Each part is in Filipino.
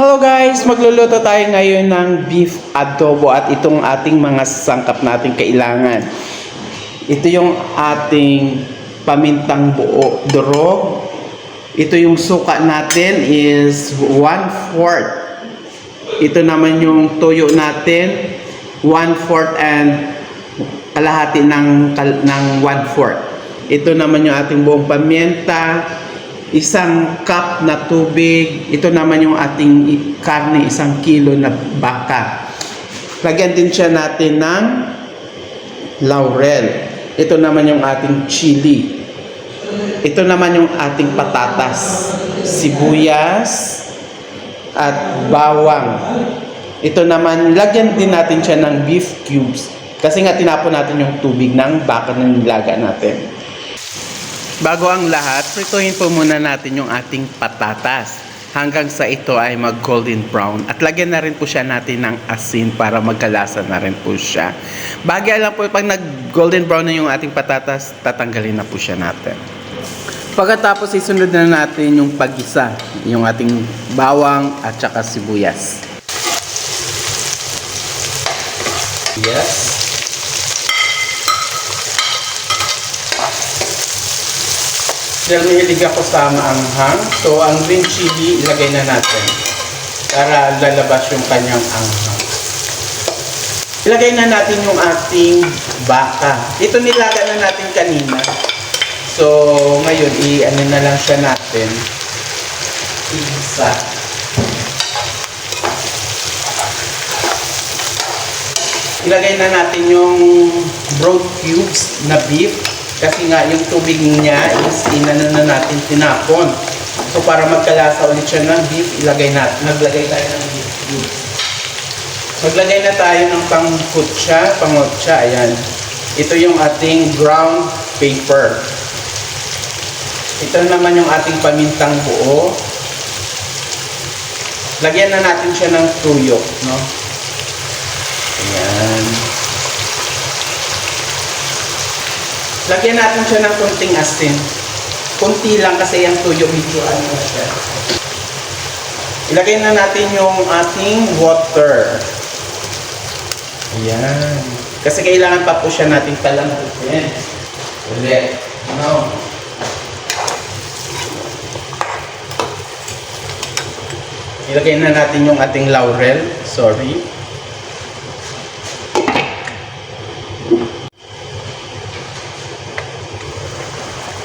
Hello guys! Magluluto tayo ngayon ng beef adobo at itong ating mga sangkap nating kailangan. Ito yung ating pamintang buo, durog. Ito yung suka natin is 1 fourth. Ito naman yung toyo natin, 1 fourth and kalahati ng, ng 1 fourth. Ito naman yung ating buong pamienta, isang cup na tubig. Ito naman yung ating karne, isang kilo na baka. Lagyan din siya natin ng laurel. Ito naman yung ating chili. Ito naman yung ating patatas, sibuyas, at bawang. Ito naman, lagyan din natin siya ng beef cubes. Kasi nga tinapon natin yung tubig ng baka na nilaga natin. Bago ang lahat, prituhin po muna natin yung ating patatas hanggang sa ito ay mag golden brown at lagyan na rin po siya natin ng asin para magkalasa na rin po siya. Bagay lang po pag nag golden brown na yung ating patatas, tatanggalin na po siya natin. Pagkatapos isunod na natin yung pagisa, yung ating bawang at saka sibuyas. Yes. Dahil mahilig ako sa maanghang, so ang green chili ilagay na natin para lalabas yung kanyang anghang. Ilagay na natin yung ating baka. Ito nilaga na natin kanina. So, ngayon, i-ano na lang siya natin. Isa. Ilagay na natin yung broad cubes na beef kasi nga yung tubig niya is inano na natin tinapon. So para magkalasa ulit siya ng beef, ilagay natin, naglagay tayo ng beef cubes. Maglagay na tayo ng pangkutsa, pangotsa, ayan. Ito yung ating ground paper. Ito naman yung ating pamintang buo. Lagyan na natin siya ng tuyo, no? Ayan. Lagyan natin siya ng kunting asin. Kunti lang kasi yung tuyo medyo ano siya. Ilagay na natin yung ating water. Ayan. Kasi kailangan pa po siya nating palambutin. Ulit. No. Ilagay na natin yung ating laurel. Sorry.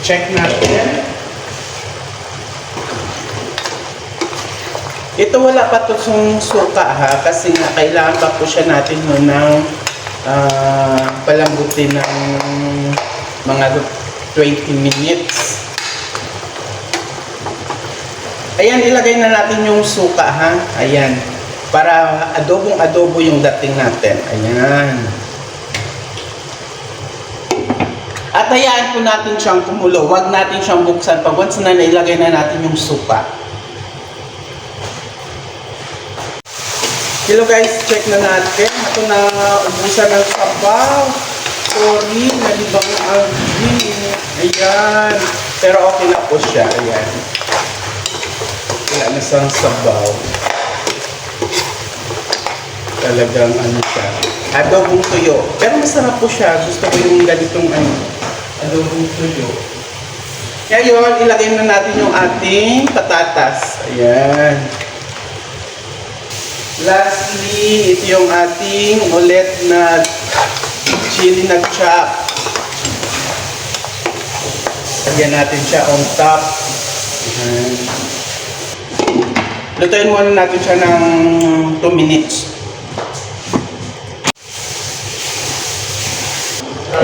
Check natin. Ito wala pa to sung suka ha kasi nga kailangan pa po siya natin nun ng ah, palambutin ng mga 20 minutes. Ayan, ilagay na natin yung suka ha. Ayan. Para adobong adobo yung dating natin. Ayan. At hayaan po natin siyang kumulo. Huwag natin siyang buksan pag once na nailagay na natin yung suka. Hello guys, check na natin. Ito na ubusan ng sabaw. Sorry, nalibang ang. Ayan. Pero okay na po siya. Ayan. Wala na siyang sabaw. Talagang ano siya. Adobong tuyo. Pero masarap po siya. Gusto ko yung ganitong ano. Adobong tuyo. Ngayon, ilagay na natin yung ating patatas. Ayan. Lastly, ito yung ating ulit na chili na chop. Lagyan natin siya on top. Ayan. Lutuin muna natin siya ng 2 minutes.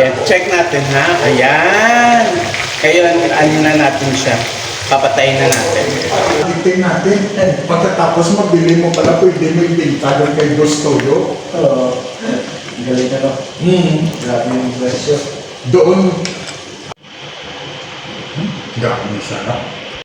Ayan, check natin ha. Ayan. Ngayon, ano na natin siya. Papatayin na natin. Tingnan natin, pagkatapos mabili mo pala, pwede mo ibenta doon kay Gustoyo. Oo. Galing na no? Hmm. Grabe yung presyo. Doon. Hmm, Grabe siya na.